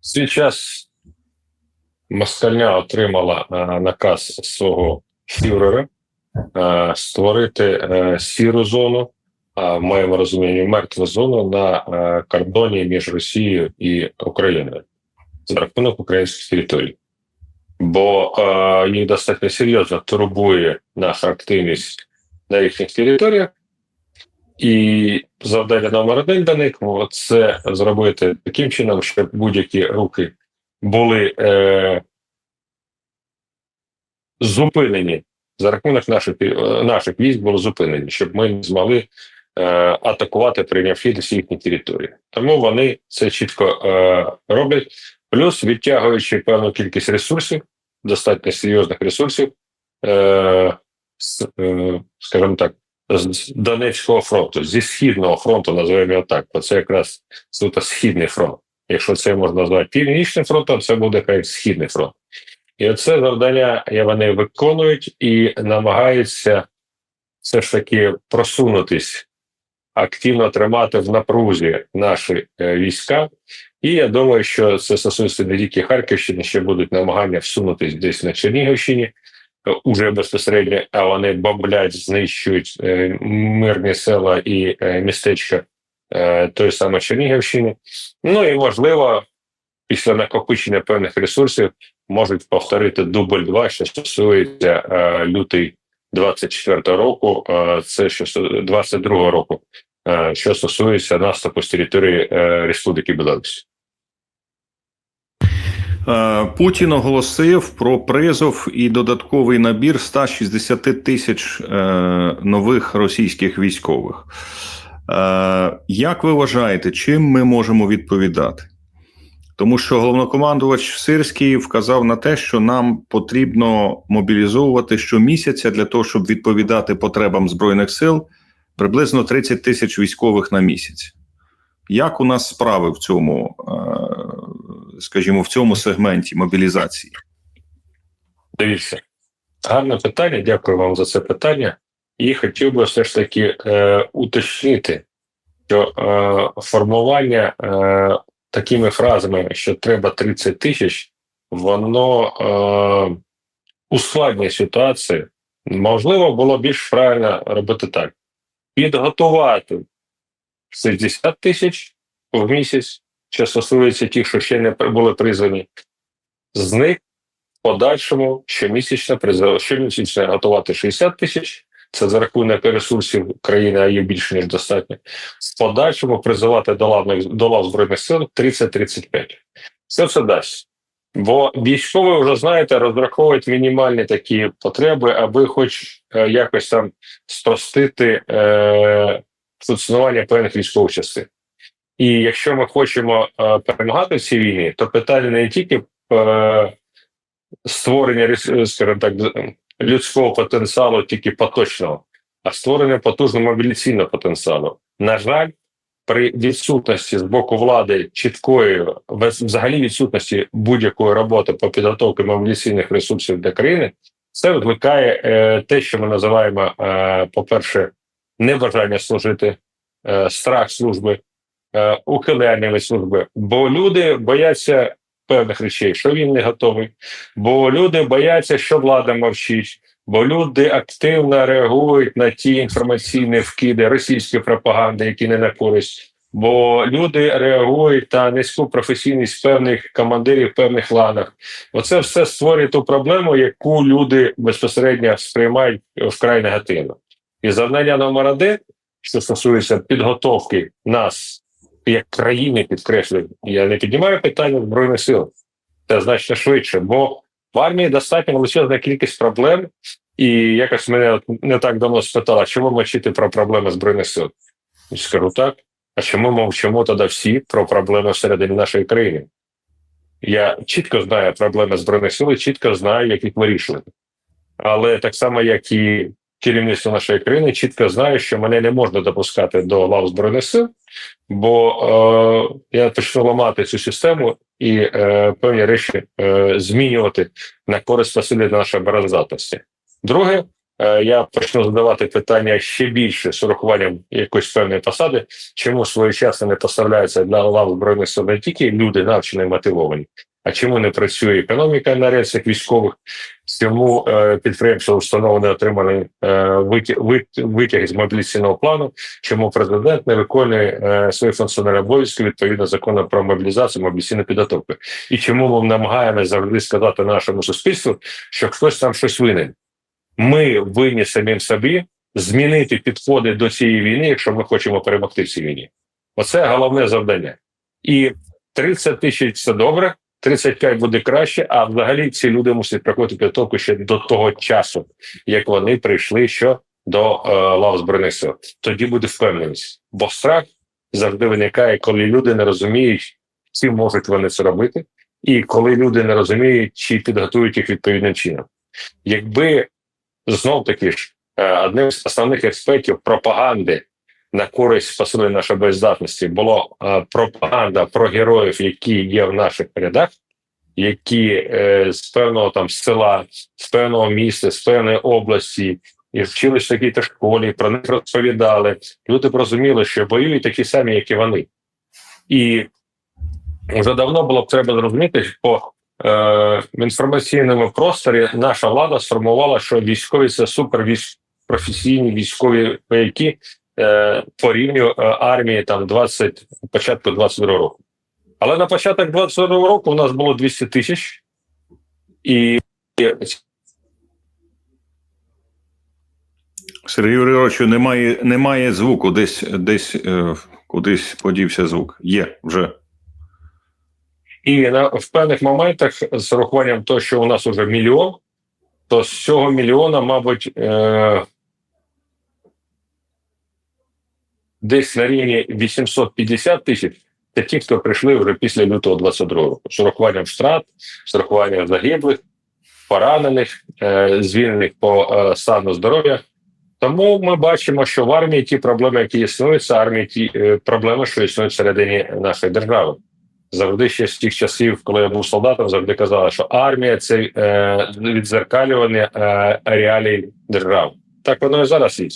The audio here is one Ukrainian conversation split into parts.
свій час Москальня отримала е, наказ свого фюрера е, створити е, сіру зону, а в моєму розумінні мертву зону на кордоні між Росією і Україною за рахунок українських територій. Бо їх достатньо серйозно турбує наша активність на їхніх територіях, і завдання номер один для них це зробити таким чином, щоб будь-які руки були е, зупинені за рахунок наших е, наших військ були зупинені, щоб ми не змогли е, атакувати, прийнявши їхні території. Тому вони це чітко е, роблять, плюс відтягуючи певну кількість ресурсів, достатньо серйозних ресурсів, е, е, скажімо так, з Донецького фронту, зі східного фронту, називаємо його так, бо це якраз суто східний фронт. Якщо це можна назвати північним фронтом, це буде як східний фронт. І оце завдання вони виконують і намагаються все ж таки просунутись, активно тримати в напрузі наші е, війська. І я думаю, що це стосується не тільки Харківщини, ще будуть намагання всунутись десь на Чернігівщині, уже безпосередньо, а вони бомблять, знищують е, мирні села і е, містечка е, тої самої Чернігівщини. Ну і можливо, після накопичення певних ресурсів можуть повторити дубль 2, що стосується лютий 24 року, це що стосу- 22 року, що стосується наступу з території Республіки Білорусь. Е, Путін оголосив про призов і додатковий набір 160 тисяч е, нових російських військових. Е, Як ви вважаєте, чим ми можемо відповідати? Тому що головнокомандувач Сирський вказав на те, що нам потрібно мобілізовувати щомісяця для того, щоб відповідати потребам збройних сил приблизно 30 тисяч військових на місяць. Як у нас справи в цьому, скажімо, в цьому сегменті мобілізації? Дивіться, гарне питання. Дякую вам за це питання. І хотів би все ж таки е, уточнити, що е, формування е, такими фразами, що треба 30 тисяч, воно е, ускладнює ситуацію. Можливо, було більш правильно робити так: підготувати 60 тисяч в місяць, що стосується тих, що ще не були призвані, з них в подальшому щомісячно призов- щомісячно готувати 60 тисяч. Це за рахунок ресурсів країни, а є більше ніж достатньо. В подальшому призивати до лав, до лав збройних сил 30-35. Це все дасть. Бо військові вже знаєте, розраховують мінімальні такі потреби, аби хоч е, якось там спростити е, функціонування певних військових частин. І якщо ми хочемо е, перемагати в цій війні, то питання не тільки е, створення рес- скажімо так, людського потенціалу, тільки поточного, а створення потужного мобілізаційного потенціалу. На жаль, при відсутності з боку влади чіткої, взагалі відсутності будь-якої роботи по підготовці мобілізаційних ресурсів для країни, це викликає е, те, що ми називаємо, е, по-перше, небажання служити, е, страх служби, е, від служби. Бо люди бояться певних речей, що він не готовий, бо люди бояться, що влада мовчить. Бо люди активно реагують на ті інформаційні вкиди російської пропаганди, які не на користь. Бо люди реагують на низьку професійність певних командирів певних ланах. Оце все створює ту проблему, яку люди безпосередньо сприймають вкрай негативно. І завдання номер один, що стосується підготовки нас як країни, підкреслюю, я не піднімаю питання збройних сил. Це значно швидше, бо в армії достатньо величезна кількість проблем, і якось мене не так давно спитала, чому мовчити про проблеми збройних сил. І скажу так. А чому мовчимо тоді всі про проблеми всередині нашої країни? Я чітко знаю проблеми збройних сил, і чітко знаю, як їх вирішувати. Але так само, як і керівництво нашої країни, чітко знаю, що мене не можна допускати до лав збройних сил, бо е, я почну ламати цю систему і е, певні речі е, змінювати на користь посилення нашої обороноздатності. Друге, е, я почну задавати питання ще більше з урахуванням якоїсь певної посади, чому своєчасно не поставляються для лав збройних сил не тільки люди навчені мотивовані, а чому не працює економіка на рельсах військових, чому е, підприємства установи не отримали е, витяг з мобілізаційного плану, чому президент не виконує е, свої функціональні обов'язки відповідно закону про мобілізацію, мобілізаційну підготовку, і чому ми намагаємося завжди сказати нашому суспільству, що хтось там щось винен. Ми винні самим собі змінити підходи до цієї війни, якщо ми хочемо перемогти в цій війні. Оце головне завдання. І 30 тисяч це добре, 35 буде краще. А взагалі ці люди мусять проходити підготовку ще до того часу, як вони прийшли що до е, лав збройних сил. Тоді буде впевненість, бо страх завжди виникає, коли люди не розуміють, чи можуть вони це робити, і коли люди не розуміють, чи підготують їх відповідним чином. Якби знов таки ж е, одним з основних експертів пропаганди на користь посилення нашої боєздатності було е, пропаганда про героїв, які є в наших рядах, які е, з певного там села, з певного міста, з певної області і вчились в такій-то школі, про них розповідали. Люди б розуміли, що воюють такі самі, як і вони. І вже давно було б треба зрозуміти, що е, в інформаційному просторі наша влада сформувала, що військові це супервійськ професійні військові вояки по рівню е, армії там 20, початку 22 року. Але на початок 22 року у нас було 200 тисяч, і Сергію Григоровичу, немає, немає звуку, десь, десь е, кудись подівся звук. Є вже. І на в певних моментах з урахуванням того, що у нас вже мільйон, то з цього мільйона, мабуть, е, десь на рівні 850 тисяч це ті, хто прийшли вже після лютого 22 року, з урахуванням втрат, з урахуванням загиблих, поранених, е, звільнених по е, стану здоров'я. Тому ми бачимо, що в армії ті проблеми, які існують, це армії ті е, проблеми, що існують всередині нашої держави завжди ще з тих часів, коли я був солдатом, завжди казали, що армія це е, відзеркалювання е, реалій держави. Так воно і зараз є.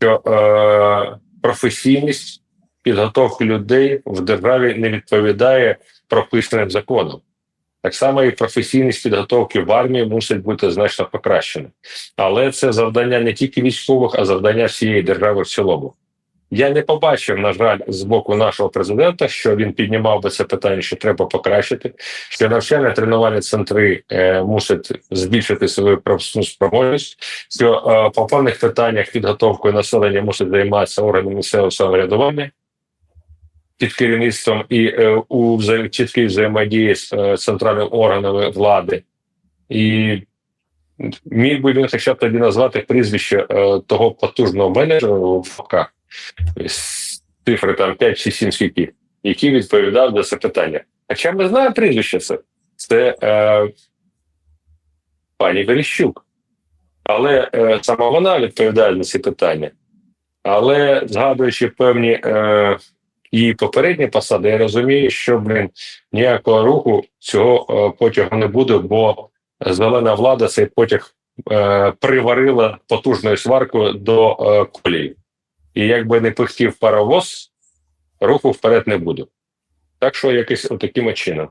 Що е, професійність підготовки людей в державі не відповідає прописаним законам. Так само і професійність підготовки в армії мусить бути значно покращена. Але це завдання не тільки військових, а завдання всієї держави в цілому. Я не побачив, на жаль, з боку нашого президента, що він піднімав би це питання, що треба покращити, що навчальні тренувальні центри е, мусять збільшити свою спроможність, що е, по певних питаннях підготовкою населення мусить займатися органи місцевого самоврядування під керівництвом і е, у вза- чіткій взаємодії з е, центральними органами влади. І міг би він хоча б тоді назвати прізвище е, того потужного менеджера в з цифри там 5 чи 7 скільки, який відповідав за це питання. Хоча ми знаємо прізвище це. Це е, пані Верещук. Але е, саме вона відповідає за ці питання. Але згадуючи певні е, її попередні посади, я розумію, що блін, ніякого руху цього е, потягу не буде, бо зелена влада цей потяг е, приварила потужною сваркою до е, колії. І якби не пихтів паровоз, руху вперед не буде. Так що якось таким чином.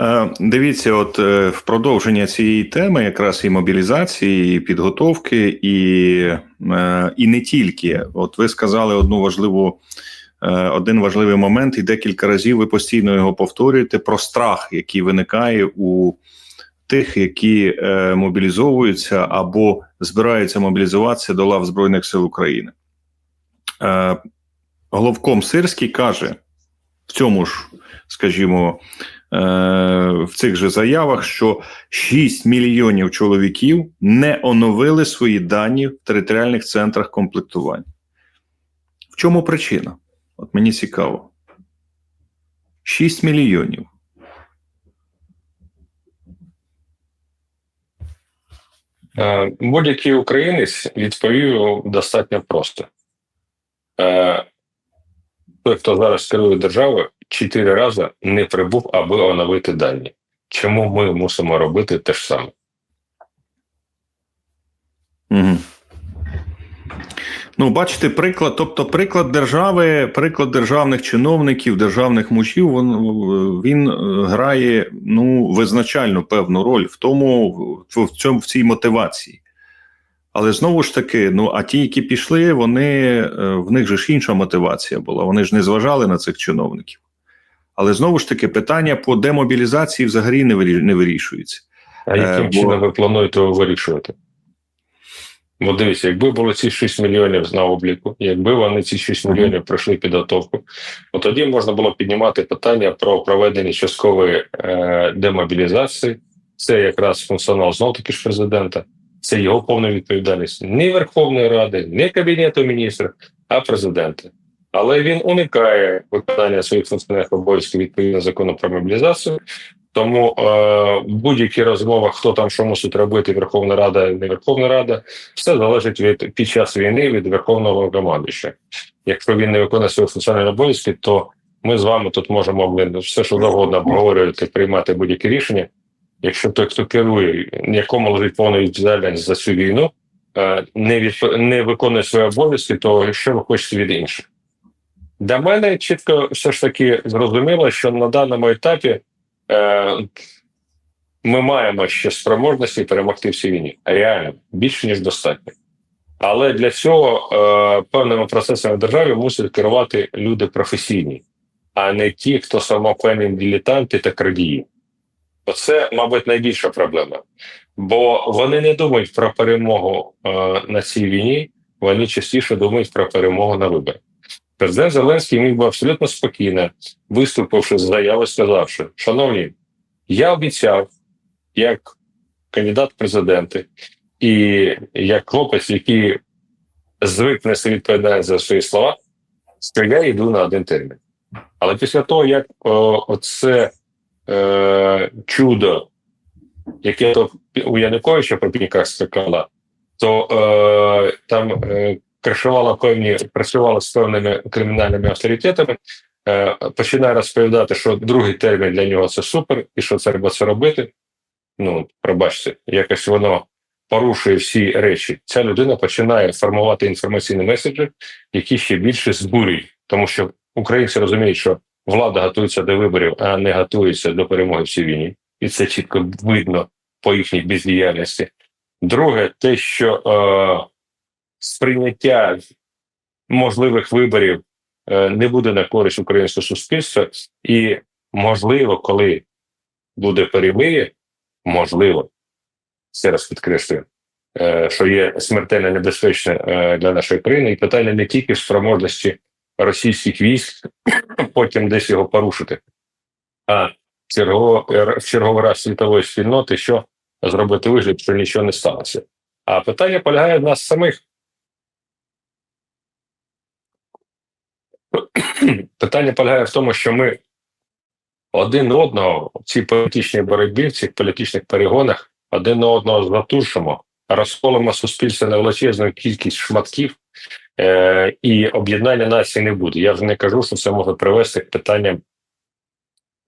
Е, Дивіться, от е, в продовження цієї теми, якраз і мобілізації, і підготовки, і, е, і не тільки. От ви сказали одну важливу, один важливий момент, і декілька разів ви постійно його повторюєте про страх, який виникає у тих, які е, мобілізовуються або збираються мобілізуватися до лав Збройних сил України. Е, Головком Сирський каже в цьому ж, скажімо, е, в цих же заявах, що 6 мільйонів чоловіків не оновили свої дані в територіальних центрах комплектування. В чому причина? От мені цікаво. 6 мільйонів. Будь-який українець відповів достатньо просто. Е, Той, хто зараз керує державою, чотири рази не прибув, аби оновити дані. Чому ми мусимо робити те ж саме? Угу. Ну, бачите, приклад, тобто приклад держави, приклад державних чиновників, державних мужів, він, він е, грає ну, визначальну певну роль в тому, в, в цьому в цій мотивації. Але знову ж таки, ну а ті, які пішли, вони е, в них же ж інша мотивація була. Вони ж не зважали на цих чиновників. Але знову ж таки, питання по демобілізації взагалі не вирішується. А яким Е, бо- чином ви плануєте вирішувати? Бо дивіться, якби було ці 6 мільйонів на обліку, якби вони ці 6 мільйонів пройшли підготовку, то тоді можна було піднімати питання про проведення часткової е, демобілізації. Це якраз функціонал знов таки ж президента. Це його повна відповідальність не Верховної Ради, не Кабінету міністрів, а президента. Але він уникає виконання своїх функціональних обов'язків відповідно закону про мобілізацію. Тому е, будь-які розмови, хто там що мусить робити, Верховна Рада, не Верховна Рада, все залежить від під час війни від верховного командуюча. Якщо він не виконує свої функціональні обов'язки, то ми з вами тут можемо все, що завгодно обговорювати, приймати будь-які рішення. Якщо той, хто керує, якому лежить повна відповідальність за цю війну, е, не відп... не виконує свої обов'язки, то що ви хочете від інших? Для мене чітко все ж таки зрозуміло, що на даному етапі ми маємо ще спроможності перемогти в цій війні. Реально, більше ніж достатньо. Але для цього е, певними процесами в державі мусять керувати люди професійні, а не ті, хто самопевні дилетанти та крадії. Оце, мабуть, найбільша проблема. Бо вони не думають про перемогу е, на цій війні, вони частіше думають про перемогу на виборах. Президент Зеленський міг би абсолютно спокійно, виступивши з заяви, сказавши: Шановні, я обіцяв, як кандидат президенти, і як хлопець, який звик нести відповідальність за свої слова, що я йду на один термін. Але після того, як о, оце е, чудо, яке то у Януковича по піньках скакало, то е, там е, кришувала певні працювала з певними кримінальними авторитетами. Е, починає розповідати, що другий термін для нього це супер, і що треба це робити. Ну, пробачте, якось воно порушує всі речі. Ця людина починає формувати інформаційні меседжі, які ще більше збурюють, тому що українці розуміють, що влада готується до виборів, а не готується до перемоги в цій війні, і це чітко видно по їхній бездіяльності. Друге, те, що е, сприйняття можливих виборів е, не буде на користь українського суспільства, і можливо, коли буде перемир'я, можливо, ще раз підкреслюю, е, що є смертельно небезпечне е, для нашої країни, і питання не тільки в спроможності російських військ, потім десь його порушити, а в черговий раз світової спільноти, що зробити вигляд, що нічого не сталося. А питання полягає в нас самих. Питання полягає в тому, що ми один одного в цій політичній боротьбі, в цих політичних перегонах один одного затушимо, розколимо суспільство на величезну кількість шматків, е- і об'єднання нації не буде. Я вже не кажу, що це може привести к питанням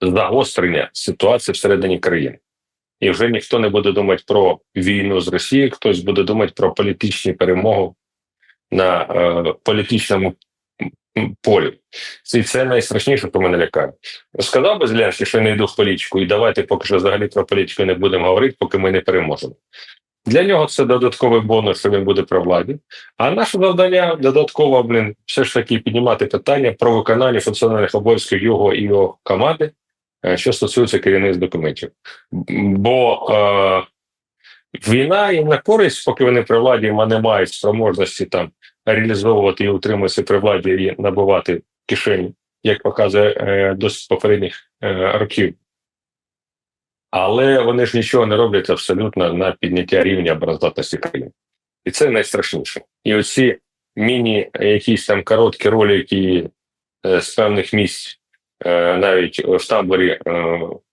загострення ситуації всередині країни. І вже ніхто не буде думати про війну з Росією, хтось буде думати про політичну перемогу на е, політичному полі. І це найстрашніше, що мене лякає. Сказав би Зеленський, що я не йду в політику, і давайте поки що взагалі про політику не будемо говорити, поки ми не переможемо. Для нього це додатковий бонус, що він буде при владі. А наше завдання додатково, блін, все ж таки піднімати питання про виконання функціональних обов'язків його і його команди, е, що стосується керівних документів. Бо е, війна їм на користь, поки вони при владі не мають спроможності там реалізовувати і утримуватися при владі і набувати кишені, як показує е, досить попередніх е, років. Але вони ж нічого не роблять абсолютно на підняття рівня обороздатності країни. І це найстрашніше. І оці міні, якісь там короткі ролики е, з певних місць, навіть в таборі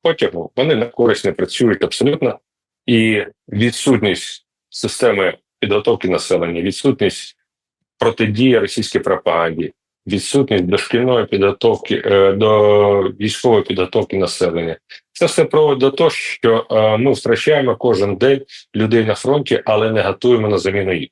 потягу, вони на користь не працюють абсолютно. І відсутність системи підготовки населення, відсутність протидії російській пропаганді, відсутність дошкільної підготовки е, до військової підготовки населення. Це все проводить до того, що е, ми втрачаємо кожен день людей на фронті, але не готуємо на заміну їх.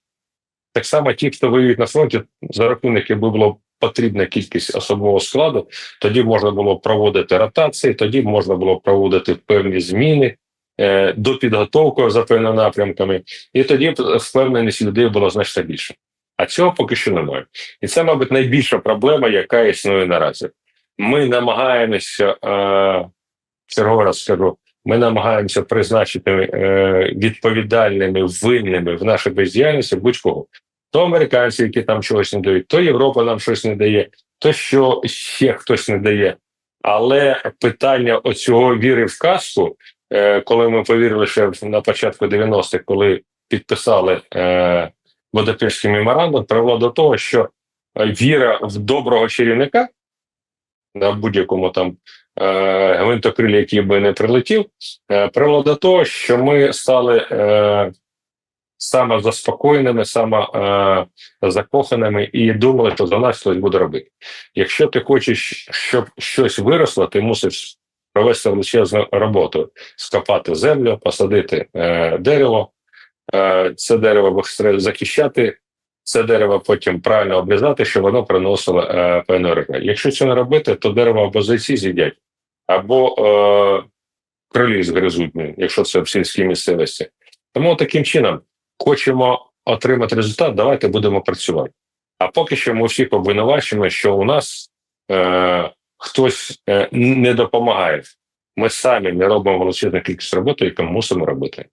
Так само ті, хто воюють на фронті, за рахунок, якби було потрібна кількість особового складу, тоді можна було проводити ротації, тоді можна було проводити певні зміни е, до підготовки за певними напрямками, і тоді впевненість людей була значно більше. А цього поки що немає. І це, мабуть, найбільша проблема, яка існує наразі. Ми намагаємося, е, раз скажу, ми намагаємося призначити е, відповідальними, винними в нашій бездіяльності будь-кого. То американці, які там чогось не дають, то Європа нам щось не дає, то що ще хтось не дає. Але питання оцього віри в казку, е, коли ми повірили ще на початку 90-х, коли підписали е, Будапештський меморандум, привело до того, що е, віра в доброго чарівника на будь-якому там е, гвинтокрилі, який би не прилетів, е, привело до того, що ми стали е, саме заспокоєними, саме е, і думали, що за нас хтось буде робити. Якщо ти хочеш, щоб щось виросло, ти мусиш провести величезну роботу: скопати землю, посадити е, дерево, це дерево захищати. Це дерево потім правильно обрізати, щоб воно приносило е, урожай. Якщо це не робити, то дерево або зайці з'їдять, або е, крилі згризуть, ну, якщо це в сільській місцевості. Тому таким чином хочемо отримати результат, давайте будемо працювати. А поки що ми всіх обвинувачуємо, що у нас е, хтось е, не допомагає. Ми самі не робимо величезну кількість роботи, яку мусимо робити.